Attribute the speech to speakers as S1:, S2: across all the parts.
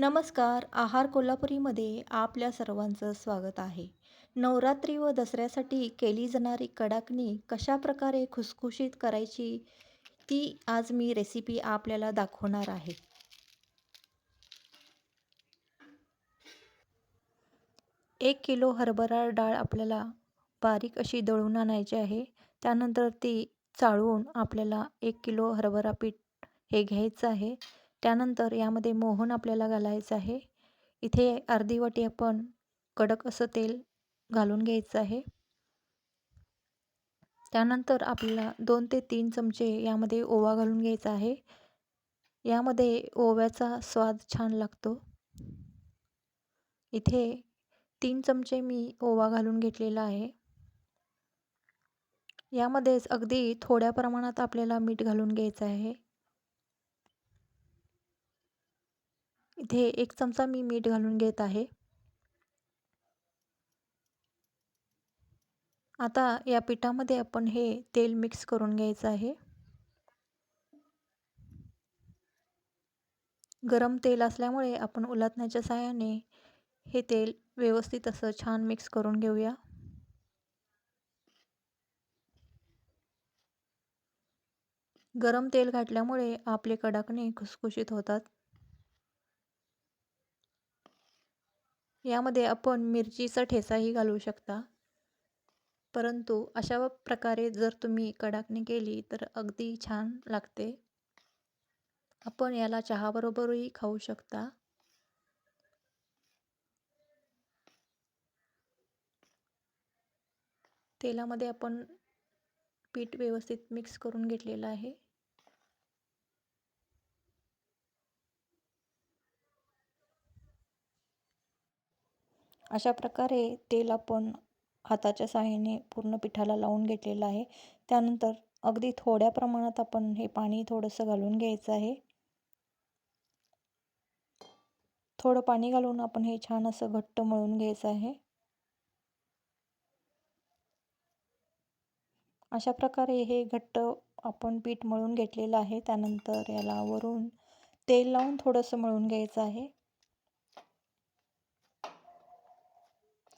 S1: नमस्कार आहार कोल्हापुरीमध्ये आपल्या सर्वांचं स्वागत आहे. नवरात्री व दसऱ्यासाठी केली जाणारी कडाकणी कशा प्रकारे खुसखुशीत करायची ती आज मी रेसिपी आपल्याला दाखवणार आहे. एक किलो हरभरा डाळ आपल्याला बारीक अशी दळून आणायची आहे. त्यानंतर ती चाळून आपल्याला एक किलो हरभरा पीठ हे घ्यायचं आहे. त्यानंतर यामध्ये मोहन आपल्याला घालायचं आहे. इथे अर्धी वाटी आपण कडक असं तेल घालून घ्यायचं आहे. त्यानंतर आपल्याला दोन ते तीन चमचे यामध्ये ओवा घालून घ्यायचा आहे. यामध्ये ओव्याचा स्वाद छान लागतो. इथे तीन चमचे मी ओवा घालून घेतलेला आहे. यामध्येच अगदी थोड्या प्रमाणात आपल्याला मीठ घालून घ्यायचं आहे. इथे एक चमचा मी मीठ घालून घेत आहे. आता या पिठामध्ये आपण हे तेल मिक्स करून घ्यायचं आहे. गरम तेल असल्यामुळे आपण उलटण्याच्या साहाय्याने हे तेल व्यवस्थित असं छान मिक्स करून घेऊया. गरम तेल घातल्यामुळे आपले कडाकणे खुसखुशीत होतात. यामध्ये आपण मिरचीचा ठेचाही घालू शकता. परंतु अशा प्रकारे जर तुम्ही कडाकणी केली तर अगदी छान लागते. आपण याला चहाबरोबरही खाऊ शकता. तेलामध्ये आपण पीठ व्यवस्थित मिक्स करून घेतलेलं आहे. अशा प्रकारे तेल आपण हाताच्या साहाय्याने पूर्ण पिठाला लावून घेतलेलं आहे. त्यानंतर अगदी थोड्या प्रमाणात आपण हे पाणी थोडंसं घालून घ्यायचं आहे. थोडं पाणी घालून आपण हे छान असं घट्ट मळून घ्यायचं आहे. अशा प्रकारे हे घट्ट आपण पीठ मळून घेतलेलं आहे. त्यानंतर याला वरून तेल लावून थोडंसं मळून घ्यायचं आहे.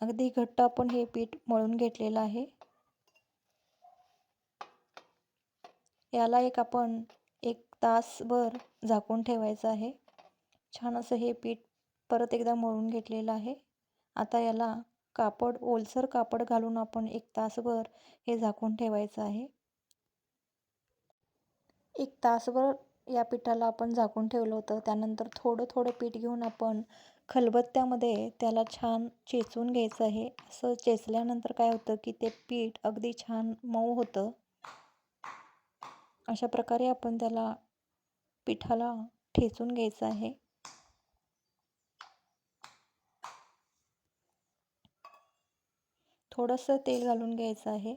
S1: अगदी घट्ट आपण हे पीठ मळून घेतलेलं आहे. याला एक आपण एक तासभर झाकून ठेवायचं आहे. छान असं हे पीठ परत एकदा मळून घेतलेलं आहे. आता याला कापड ओलसर कापड घालून आपण एक तासभर हे झाकून ठेवायचं आहे. एक तासभर या पिठाला आपण झाकून ठेवलं होतं. त्यानंतर थोडं थोडं पीठ घेऊन आपण खलबत्त्यामध्ये त्याला छान चेचून घ्यायचं आहे. असं चेचल्यानंतर काय होतं की ते पीठ अगदी छान मऊ होतं. अशा प्रकारे आपण त्याला पिठाला ठेचून घ्यायचं आहे. थोडंसं तेल घालून घ्यायचं आहे.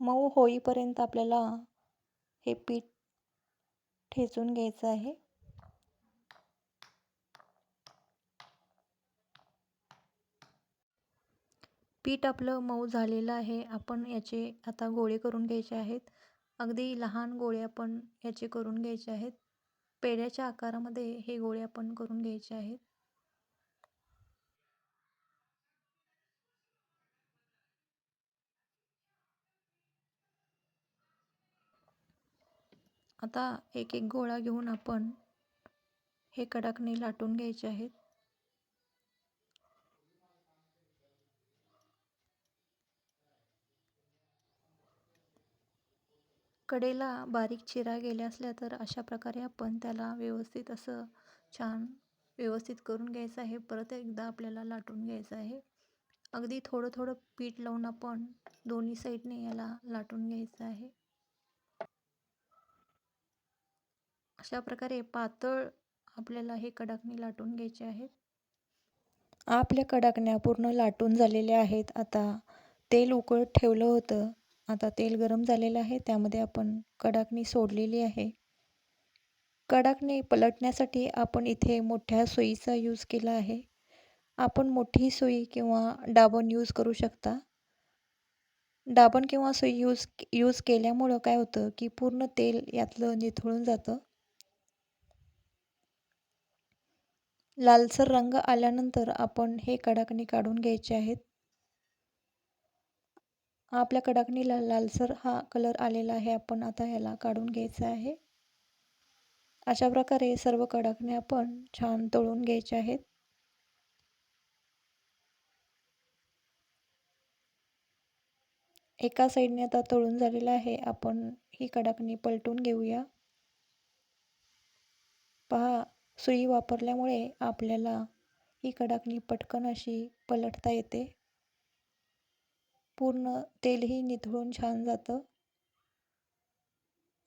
S1: मऊ होईपर्यंत आपल्याला हे पीठ ठेचून घ्यायचं आहे. पीठ आपलं मऊ झालेलं आहे. आपण याचे आता गोळे करून घ्यायचे आहेत. अगदी लहान गोळे आपण याचे करून घ्यायचे आहेत. पेड्याच्या आकारामध्ये हे गोळे आपण करून घ्यायचे आहेत. आता एक एक गोळा घेऊन आपण हे कडाकणे लाटून घ्यायचे आहेत. कडेला बारीक चिरा गेल्या असल्या तर अशा प्रकारे आपण त्याला व्यवस्थित असं छान व्यवस्थित करून घ्यायचं आहे. परत एकदा आपल्याला लाटून घ्यायचं आहे. अगदी थोडं थोडं पीठ लावून आपण दोन्ही साईडने याला लाटून घ्यायचं आहे. अशा प्रकारे पातळ आपल्याला हे कडाकणी लाटून घ्यायचे आहेत. आपल्या कडाकण्या पूर्ण लाटून झालेल्या आहेत. आता तेल उकळत ठेवलं होतं. आता तेल गरम झालेलं आहे. त्यामध्ये आपण कडाकणी सोडलेली आहे. कडाकणी पलटण्यासाठी आपण इथे मोठ्या सुईचा यूज केला आहे. आपण मोठी सुई किंवा डाबण यूज करू शकता. डाबण किंवा सुई यूज यूज केल्यामुळं काय होतं की पूर्ण तेल यातलं निथळून जातं. लालसर रंग आल्यानंतर आपण हे कडाकणी काढून घ्यायचे आहेत. आपल्या कडाकणीला लालसर हा कलर आलेला आहे. आपण आता ह्याला काढून घ्यायचा आहे. अशा प्रकारे सर्व कडाकणे आपण छान तळून घ्यायचे आहेत. एका साईडने आता तळून झालेला आहे. आपण ही कडाकणी पलटून घेऊया. पहा सुई वापरल्यामुळे आपल्याला ही कडाकणी पटकन अशी पलटता येते. पूर्ण तेलही निथळून छान जातं.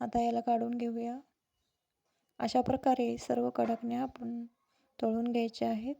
S1: आता याला काढून घेऊया. अशा प्रकारे सर्व कडाकण्या आपण तळून घ्यायच्या आहेत.